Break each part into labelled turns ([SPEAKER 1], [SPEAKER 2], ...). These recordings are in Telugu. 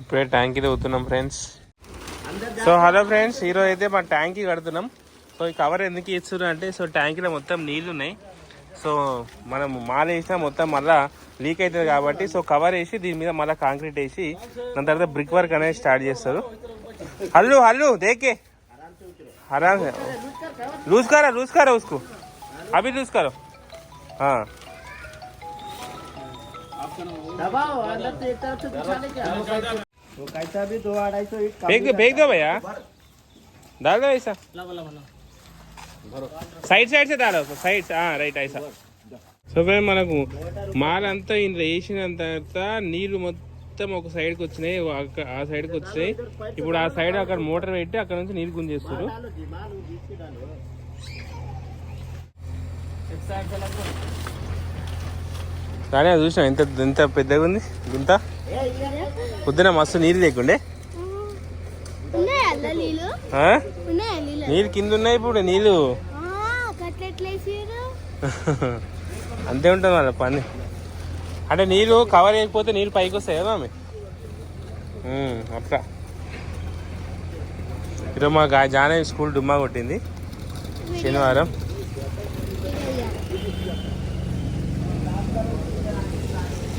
[SPEAKER 1] ఇప్పుడే ట్యాంకీ దిగుతున్నాం ఫ్రెండ్స్. సో హలో ఫ్రెండ్స్ ఈరోజు అయితే మా ట్యాంకీ కడుతున్నాం. సో ఈ కవర్ ఎందుకు ఇస్తున్నారు అంటే సో ట్యాంకీలో మొత్తం నీళ్ళు ఉన్నాయి. సో మనం మాల వేసినా మొత్తం మళ్ళీ లీక్ అవుతుంది కాబట్టి సో కవర్ వేసి దీని మీద మళ్ళీ కాంక్రీట్ వేసి దాని తర్వాత బ్రిక్ వర్క్ అనేది స్టార్ట్ చేస్తారు. హల్లు హల్లు దేకే? ఆరామ్ లూజ్ కారా లూజ్ కారా ఉసుకు. అవి లూజ్ కారో? करो हाँ
[SPEAKER 2] दबाओ अंदर से एक तरफ से घुसाने क्या तो कैसा भी दो अढ़ाई सौ ईट
[SPEAKER 1] फेंक दो फेंक दो भैया डाल दो ऐसा సైడ్ సైడ్ సే దాలో సైడ్ రైట్ ఐసా సో ఫ్రెండ్ మనకు మాల్ అంతా ఇందులో వేసినంత తర్వాత నీళ్లు మొత్తం ఒక సైడ్కి వచ్చినాయి ఒక- ఆ సైడ్కి వచ్చినాయి ఇప్పుడు ఆ సైడ్ అక్కడ మోటార్ పెట్టి అక్కడ నుంచి నీళ్ళు గుంజేస్తారు
[SPEAKER 2] डालो जी माल वो बीच में डालो
[SPEAKER 1] కానీ అది చూసినా ఎంత ఎంత పెద్దగా ఉంది ఇంత
[SPEAKER 2] ए इधर
[SPEAKER 1] పొద్దున మస్తు నీళ్ళు లేకుండే?
[SPEAKER 3] నీళ్ళు?
[SPEAKER 1] కింద ఉన్నాయి ఇప్పుడు నీళ్ళు. అంతే ఉంటుంది వాళ్ళ పని. అంటే నీళ్ళు కవర్ చేయకపోతే నీళ్ళు పైకి వస్తాయి కదా ఆమె అట్లా. ఈరోజు మా గా జానవి స్కూల్ డుమ్మా కొట్టింది. శనివారం.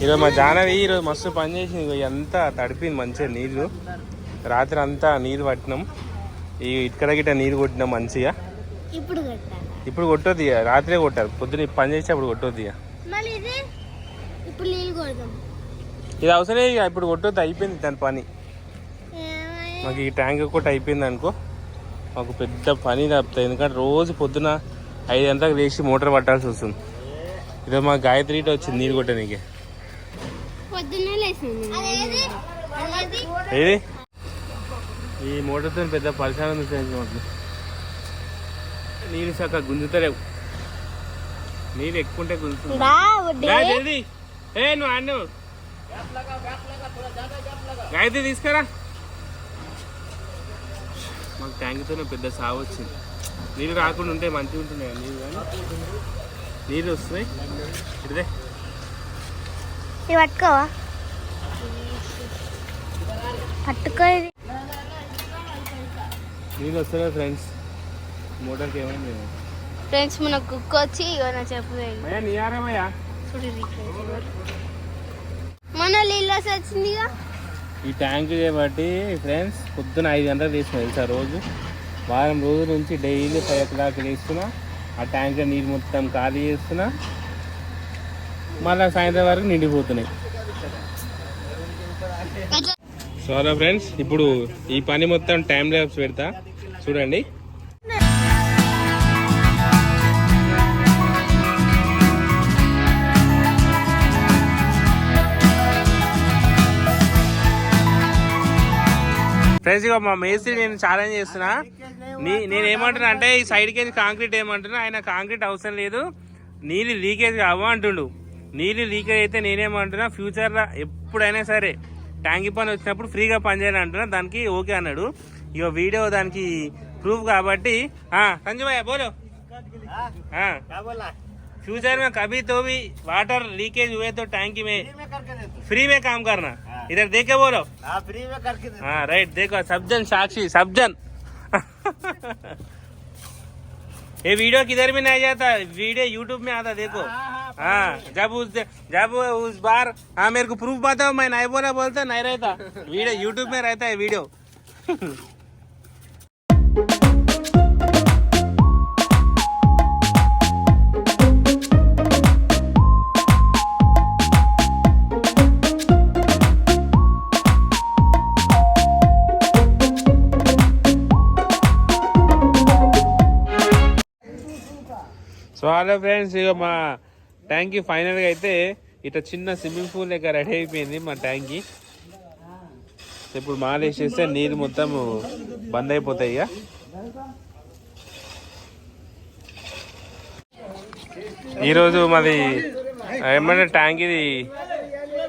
[SPEAKER 1] ఈరోజు మా జానవి ఈరోజు మస్తు పని చేసింది. అంతా తడిపింది మంచిగా నీళ్ళు రాత్రి అంతా నీళ్ళు పట్టినాం. ఈ ఇక్కడ గిట్ట నీళ్ళు కొట్టినాం మంచిగా.
[SPEAKER 3] ఇప్పుడు
[SPEAKER 1] ఇప్పుడు కొట్టొద్దు ఇక. రాత్రే కొట్టారు పొద్దున పని చేసి అప్పుడు కొట్టొద్దు ఇక.
[SPEAKER 3] ఇది?
[SPEAKER 1] ఇది అవసరం ఇక. ఇప్పుడు కొట్టొద్దు అయిపోయింది దాని పని? మాకు ఈ ట్యాంక్ ఒకటి అయిపోయింది అనుకో. మాకు పెద్ద పని తప్పుతుంది. ఎందుకంటే రోజు పొద్దున ఐదు గంటలకు లేచి మోటార్ పట్టాల్సి వస్తుంది. ఈరోజు మా గాయత్రి వచ్చింది నీరు కొట్టడానికి.
[SPEAKER 3] పొద్దున్నే
[SPEAKER 1] ఏది? ఈ మోటార్తో పెద్ద పరిశ్రమ నీళ్ళు సక్క గుంజుతలేవు. నీళ్ళు ఎక్కువ ఉంటే గుంజుతుంది ఏ నువ్వు ఆడు గాయత్రి తీసుకురా. మాకు ట్యాంక్తో పెద్ద సాగు వచ్చింది. నీళ్ళు రాకుండా ఉంటే మంచిగా ఉంటున్నాయి నీళ్ళు కానీ. నీళ్ళు వస్తున్నాయి. ఇదే
[SPEAKER 3] ఇది పట్టుకోవా? పట్టుకో ఇది
[SPEAKER 1] నీళ్ళు వస్తున్నాయి ఫ్రెండ్స్ మోటార్కి ఏమైంది
[SPEAKER 3] ఫ్రెండ్స్ మన కుక్క వచ్చి ఇగో నా చెప్పు మన నీళ్ళు వచ్చి వచ్చిందిగా
[SPEAKER 1] ఈ ట్యాంక్ చేయబట్టి ఫ్రెండ్స్ పొద్దున ఐదు గంటలకు తీసిన తెలుసా రోజు? వారం రోజుల నుంచి డైలీ ఫైవ్ ఓ క్లాక్ లేస్తున్నా ఆ ట్యాంక్ నీళ్ళు మొత్తం ఖాళీ చేస్తున్నా మళ్ళీ సాయంత్రం వరకు నిండిపోతున్నాయి. సో ఫ్రెండ్స్ ఇప్పుడు ఈ పని మొత్తం టైం ల్యాబ్స్ పెడతా. చూడండి. ఫ్రెండ్స్ ఇక మా మేస్త్రి నేను ఛాలెంజ్ చేస్తున్నా. నీ నేనేమంటున్నా అంటే ఈ సైడ్కి కాంక్రీట్ ఏమంటున్నా ఆయన కాంక్రీట్ అవసరం లేదు. నీళ్ళు లీకేజ్ కావు అంటుండు. నీళ్ళు లీకేజ్ అయితే నేనేమంటున్నా ఫ్యూచర్లో ఎప్పుడైనా సరే ట్యాంకీ పని వచ్చినప్పుడు ఫ్రీగా పని చేయాలి అంటున్నా దానికి ఓకే అన్నాడు ఇక వీడియో దానికి ప్రూఫ్ కాబట్టి ఆ, సంజయ్ భయ్య బోలో हाँ
[SPEAKER 2] क्या बोला
[SPEAKER 1] फ्यूचर में कभी तो भी वाटर लीकेज हुए तो टैंकी में
[SPEAKER 2] फ्री में करके दे तू
[SPEAKER 1] फ्री में काम करना इधर देखे बोलो
[SPEAKER 2] हाँ फ्री में करके दे
[SPEAKER 1] हाँ राइट देखो सब जन साक्षी सब जन ये वीडियो किधर भी नहीं जाता वीडियो यूट्यूब में आता देखो हाँ जब उस जब उस बार हाँ मेरे को प्रूफ बताओ मैं नहीं बोला बोलता नहीं रहता वीडियो यूट्यूब में रहता है वीडियो సో హలో ఫ్రెండ్స్ ఇక మా ట్యాంకీ ఫైనల్గా అయితే ఇట్లా చిన్న స్విమ్మింగ్ పూల్ లెక్క రెడీ అయిపోయింది మా ట్యాంకీ. ఇప్పుడు మాల వేసేస్తే నీళ్ళు మొత్తం బంద్ అయిపోతాయి ఇక. ఈరోజు మాది ఏమంటే ట్యాంక్ ఇది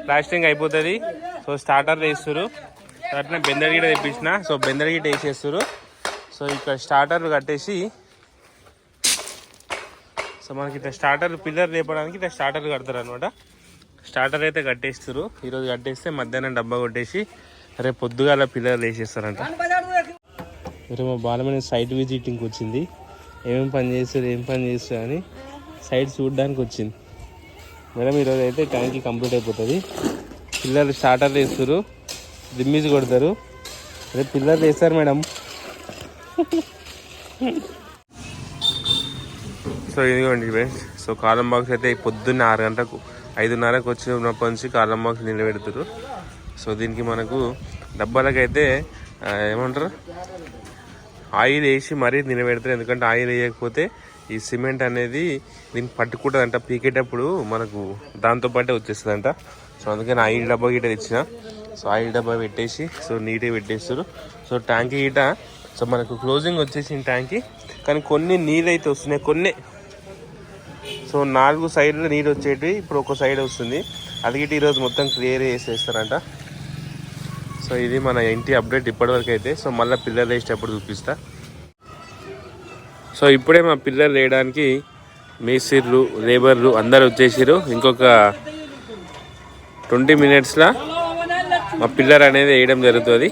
[SPEAKER 1] ప్లాస్టింగ్ అయిపోతుంది. సో స్టార్టర్ వేస్తారు అట్లా బెందర్ తెప్పించిన. సో బెందర్ గిట వేసేస్తారు సో ఇక్కడ స్టార్టర్ కట్టేసి సో మనకి ఇట్లా స్టార్టర్ పిల్లర్ లేపడానికి ఇట్లా స్టార్టర్ కడతారు అనమాట స్టార్టర్ అయితే కట్టేస్తారు ఈరోజు కట్టేస్తే మధ్యాహ్నం డబ్బా కొట్టేసి రేపు పొద్దుగాల పిల్లలు వేసేస్తారంట మీరు మా బాలమైన సైట్ విజిటింగ్కి వచ్చింది. ఏమేం పని చేస్తారు ఏం పని చేస్తారు అని సైట్ చూడడానికి వచ్చింది. మేడం ఈరోజు అయితే టైంకి కంప్లీట్ అయిపోతుంది. పిల్లలు స్టార్టర్ వేస్తారు దిమ్మీసి కొడతారు. రేపు పిల్లలు వేస్తారు మేడం. సో ఇదిగోండి ఫ్రెండ్స్ సో కాలం బాక్స్ అయితే పొద్దున్న ఆరు గంటలకు ఐదున్నరకు వచ్చినప్పటి నుంచి కాలం బాక్స్ నిలబెడతారు సో దీనికి మనకు డబ్బాలకైతే ఏమంటారు? ఆయిల్ వేసి మరీ నిలబెడతారు. ఎందుకంటే ఆయిల్ వేయకపోతే ఈ సిమెంట్ అనేది దీన్ని పట్టుకుంటుందంట. పీకేటప్పుడు మనకు దాంతో పాటే వచ్చేస్తుందంట. సో అందుకని ఆయిల్ డబ్బా గిట్ట తెచ్చిన. సో ఆయిల్ డబ్బా పెట్టేసి సో నీట్గా పెట్టేస్తారు సో ట్యాంక్ గిట సో మనకు క్లోజింగ్ వచ్చేసి ట్యాంక్. కానీ కొన్ని నీళ్ళు అయితే వస్తున్నాయి. కొన్ని సో నాలుగు సైడ్లు నీరు వచ్చేటివి ఇప్పుడు ఒక సైడ్ వస్తుంది. అది ఈరోజు మొత్తం క్లియర్ చేసేస్తారంట. సో ఇది మన ఇంటి అప్డేట్ ఇప్పటివరకు అయితే. సో మళ్ళీ పిల్లలు వేసేటప్పుడు చూపిస్తా. సో ఇప్పుడే మా పిల్లలు వేయడానికి మేస్త్రీలు లేబర్లు అందరు వచ్చేసారు ఇంకొక ట్వంటీ మినిట్స్లో మా పిల్లర్ అనేది వేయడం జరుగుతుంది.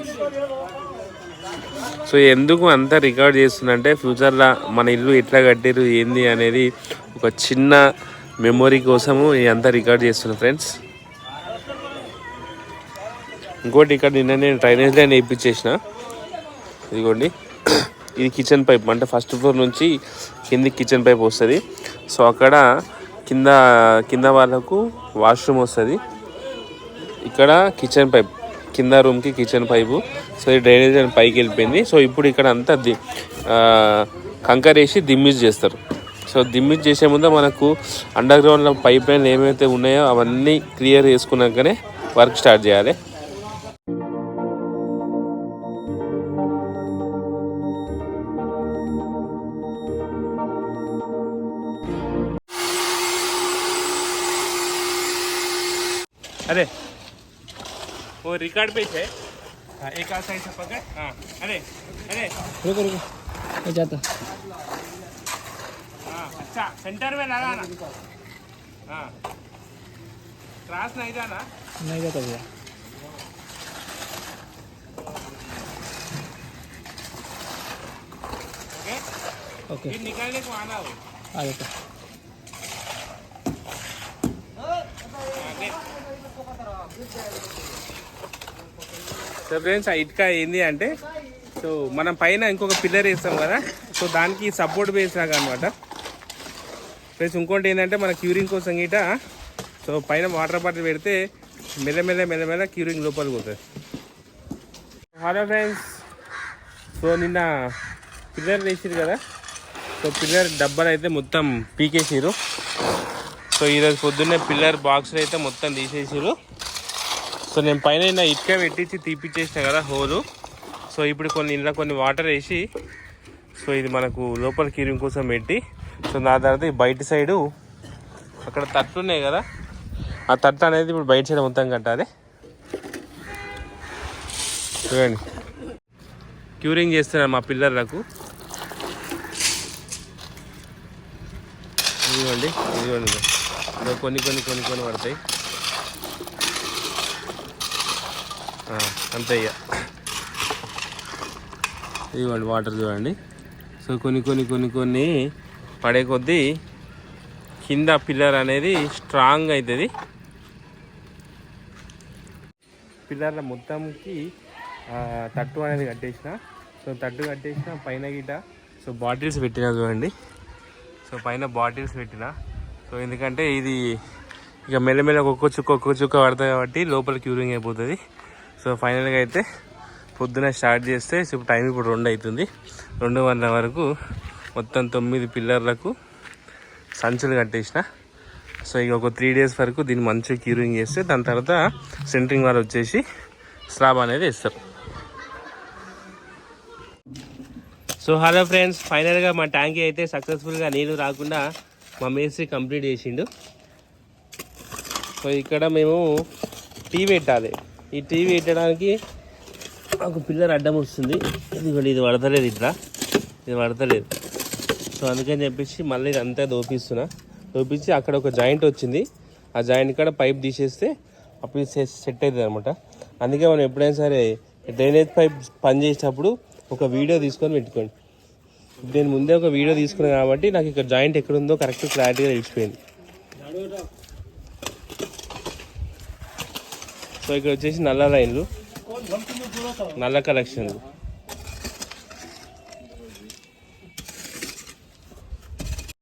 [SPEAKER 1] సో ఎందుకు అంతా రికార్డ్ చేస్తుందంటే ఫ్యూచర్లో మన ఇల్లు ఎట్లా కట్టారు ఏంది అనేది ఒక చిన్న మెమొరీ కోసము ఇదంతా రికార్డ్ చేస్తున్నా ఫ్రెండ్స్. ఇంకోటి ఇక్కడ నిన్న నేను డ్రైనేజ్ లైన్ వేయించేసిన. ఇదిగోండి. ఇది కిచెన్ పైప్ అంటే ఫస్ట్ ఫ్లోర్ నుంచి కింది కిచెన్ పైప్ వస్తుంది. సో అక్కడ కింద కింద వాళ్ళకు వాష్రూమ్ వస్తుంది. ఇక్కడ కిచెన్ పైప్. కింద రూమ్కి కిచెన్ పైపు సో ఈ డ్రైనేజ్ అని పైకి వెళ్ళిపోయింది. సో ఇప్పుడు ఇక్కడ అంతా ది ఆ, కంకర వేసి దిమ్మిజ్ చేస్తారు. సో దిమ్మిజ్ చేసే ముందు మనకు అండర్ గ్రౌండ్లో పైప్ లైన్లు ఏమైతే ఉన్నాయో అవన్నీ క్లియర్ చేసుకున్నాకనే వర్క్ స్టార్ట్ చేయాలి. అదే वो रिकॉर्ड पे है हाँ, एक आधा ऐसा पकड़। हाँ अरे अरे।
[SPEAKER 2] रुको रुको। मैं जाता।
[SPEAKER 1] हाँ अच्छा सेंटर में लगाना हाँ। क्रॉस नहीं जाना
[SPEAKER 2] नहीं जाता भैया।
[SPEAKER 1] ओके?
[SPEAKER 2] ओके।
[SPEAKER 1] फिर निकालने को आना हो।
[SPEAKER 2] आ जाता।
[SPEAKER 1] సో ఫ్రెండ్స్ ఇటుక ఏంది అంటే సో మనం పైన ఇంకొక పిల్లర్ వేస్తాం కదా సో దానికి సపోర్ట్ వేసినాక అనమాట ప్లస్ ఇంకోటి ఏంటంటే మన క్యూరింగ్ కోసం గిట సో పైన వాటర్ బాటిల్ పెడితే మెల్లమెల్ల మెల్లమెల్ల క్యూరింగ్ లోపలికి పోతుంది. హలో ఫ్రెండ్స్ సో నిన్న పిల్లర్ వేసిరు కదా సో పిల్లర్ డబ్బాలు అయితే మొత్తం పీకేసిరు సో ఈరోజు పొద్దున్నే పిల్లర్ బాక్స్లు అయితే మొత్తం తీసేసిరు సో నేను పైన ఇటుక పెట్టించి తీపిచ్చేసిన కదా హోలు. సో ఇప్పుడు కొన్ని ఇంట్లో కొన్ని వాటర్ వేసి సో ఇది మనకు లోపల కీరింగ్ కోసం పెట్టి సో దాని తర్వాత ఈ బయట సైడు అక్కడ తట్లు ఉన్నాయి కదా ఆ తట్టు అనేది ఇప్పుడు బయట సైడ్ మొత్తం కట్టాలి. చూడండి. క్యూరింగ్ చేస్తున్నారు మా పిల్లర్లకు ఇదిగోండి ఇదిగోండి. కొన్ని కొన్ని కొన్ని కొన్ని పడతాయి ఆ, అంతే ఇక ఇదిగోండి వాటర్ చూడండి. సో కొన్ని కొన్ని కొన్ని కొన్ని పడే కొద్దీ కింద పిల్లర్ అనేది స్ట్రాంగ్ అవుతుంది పిల్లర్ల మొత్తంకి తట్టు అనేది కట్టేసిన. సో తట్టు కట్టేసిన పైన గిట సో బాటిల్స్ పెట్టిన చూడండి. సో పైన బాటిల్స్ పెట్టిన. సో ఎందుకంటే ఇది ఇక మెల్లమెల్ల ఒక్కొక్క చుక్క ఒక్కొక్క చుక్క పడుతుంది కాబట్టి లోపల క్యూరింగ్ అయిపోతుంది. సో ఫైనల్గా అయితే పొద్దున స్టార్ట్ చేస్తే ఇప్పుడు టైం ఇప్పుడు రెండు అవుతుంది. రెండు వందల వరకు మొత్తం తొమ్మిది పిల్లర్లకు సంచులు కట్టేసిన. సో ఇక ఒక త్రీ డేస్ వరకు దీన్ని మంచిగా క్యూరింగ్ చేస్తే దాని తర్వాత సెంటరింగ్ వాళ్ళు వచ్చేసి స్లాబ్ అనేది వేస్తారు. సో హలో ఫ్రెండ్స్ ఫైనల్గా మా ట్యాంకీ అయితే సక్సెస్ఫుల్గా నీళ్ళు రాకుండా మా మేస్త్రి కంప్లీట్ చేసిండు. సో ఇక్కడ మేము టీ పెట్టాలి. ఈ టీవీ పెట్టడానికి ఒక పిల్లర్ అడ్డం వస్తుంది. ఎందుకంటే ఇది పడతలేదు ఇట్లా. ఇది పడతలేదు. సో అందుకని చెప్పేసి మళ్ళీ ఇది అంతా దోపిస్తున్నా. దోపించి అక్కడ ఒక జాయింట్ వచ్చింది. ఆ జాయింట్ కాడ పైప్ తీసేస్తే అప్పుడు సెట్ అవుతుంది అనమాట అందుకే మనం ఎప్పుడైనా సరే డ్రైనేజ్ పైప్ పని చేసేటప్పుడు ఒక వీడియో తీసుకొని పెట్టుకోండి. నేను ముందే ఒక వీడియో తీసుకున్నాను కాబట్టి నాకు ఇక్కడ జాయింట్ ఎక్కడుందో కరెక్ట్ క్లారిటీగా తెలిసిపోయింది. సో ఇక్కడ వచ్చేసి నల్ల లైన్లు. నల్ల కలెక్షన్లు.